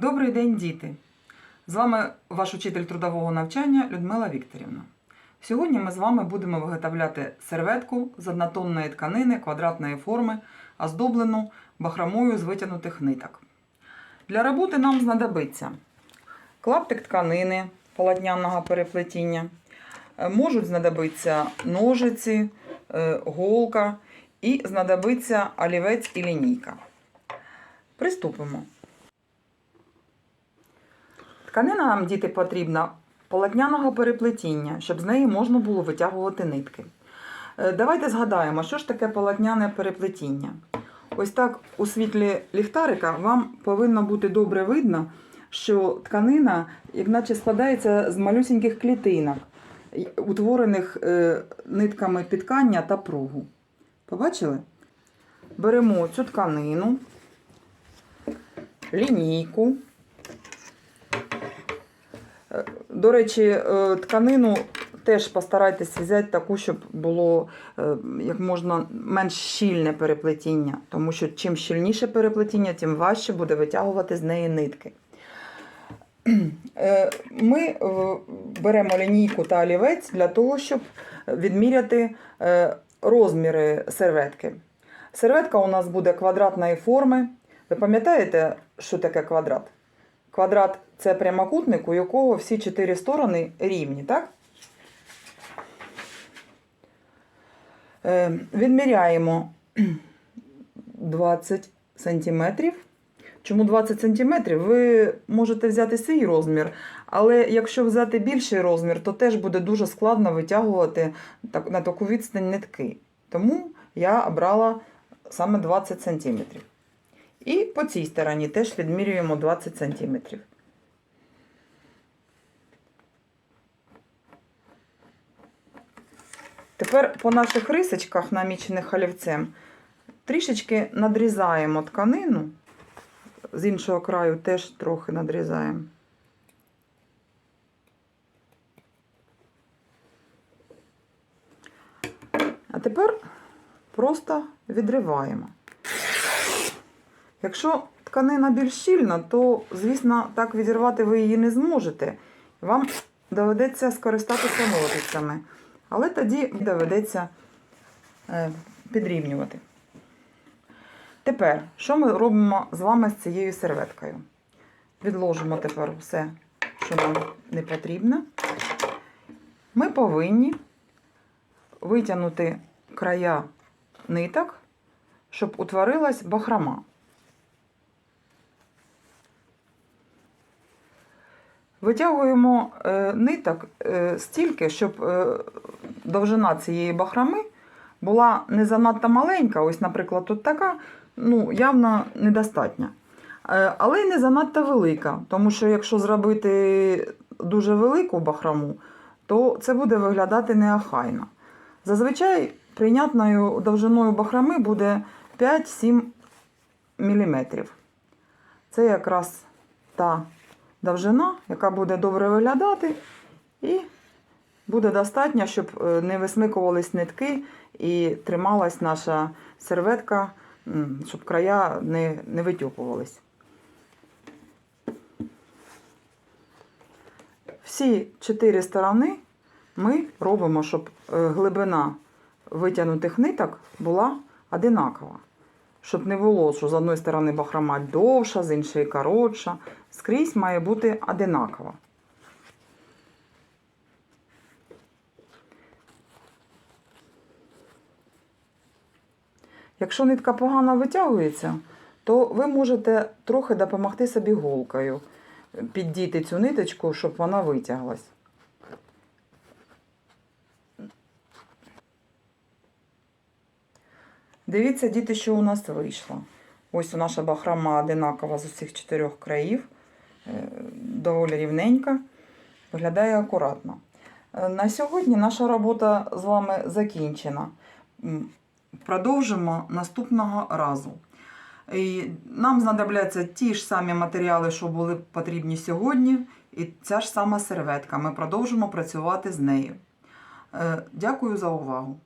Добрий день, діти! З вами ваш учитель трудового навчання Людмила Вікторівна. Сьогодні ми з вами будемо виготовляти серветку з однотонної тканини квадратної форми, оздоблену бахромою з витягнутих ниток. Для роботи нам знадобиться клаптик тканини полотняного переплетіння, е, можуть знадобитися ножиці, е, голка і знадобиться олівець і лінійка. Приступимо. Тканина нам діти потрібна полотняного переплетіння, щоб з неї можна було витягувати нитки. Е, Давайте згадаємо, що ж таке полотняне переплетіння. Ось так у світлі ліхтарика вам повинно бути добре видно, що тканина, як наче складається з малюсіньких клітинок, утворених е, нитками підкання та пругу. Побачили? Беремо цю тканину, лінійку. До речі, е, тканину теж постарайтесь взяти таку, щоб було е, як можна менш щільне переплетіння, тому що чим щільніше переплетіння, тим важче буде витягувати з неї нитки. Е, Ми беремо лінійку та олівець для того, щоб відміряти розміри серветки. Серветка у нас буде квадратної форми. Ви пам'ятаєте, що таке квадрат? Квадрат це прямокутник, у якого всі чотири сторони рівні, так? Е, відміряємо 20 сантиметрів. Чому 20 сантиметрів? Ви можете взяти свій розмір, але якщо взяти більший розмір, то теж буде дуже складно витягувати на таку відстань нитки. Тому я обрала саме 20 сантиметрів. І по цій стороні теж відмірюємо 20 сантиметрів. Тепер по наших рисочках, намічених олівцем, трішечки надрізаємо тканину. З іншого краю теж трохи надрізаємо. А тепер просто відриваємо. Якщо тканина більш щільна, то, звісно, так відірвати ви її не зможете. Вам доведеться скористатися ножицями. Але тоді доведеться е, підрівнювати. Тепер, що ми робимо з вами з цією серветкою? Відложимо тепер все, що нам не потрібно. Ми повинні витягнути края ниток, щоб утворилась бахрома. Витягуємо е, ниток е, стільки, щоб е, довжина цієї бахроми була не занадто маленька, ось, наприклад, тут така, ну, явно недостатня. Але й не занадто велика, тому що якщо зробити дуже велику бахрому, то це буде виглядати неохайно. Зазвичай прийнятною довжиною бахроми буде 5-7 мм. Це якраз та довжина, яка буде добре виглядати, і буде достатньо, щоб е, не висмикувались нитки і трималась наша серветка, щоб края не, не витюпувались. Всі чотири сторони ми робимо, щоб е, глибина витягнутих ниток була одинакова. Щоб не було, що з одної сторони бахрома довша, з іншої коротша. Скрізь має бути одинакова. Якщо нитка погано витягується, то ви можете трохи допомогти собі голкою, піддіти цю ниточку, щоб вона витяглась. Дивіться, діти, що у нас вийшло. Ось наша бахрома одинакова з усіх чотирьох країв, е, доволі рівненька, виглядає акуратно. Е, На сьогодні наша робота з вами закінчена. Продовжимо наступного разу. І нам знадобляться ті ж самі матеріали, що були потрібні сьогодні, і ця ж сама серветка. Ми продовжимо працювати з нею. Е, Дякую за увагу.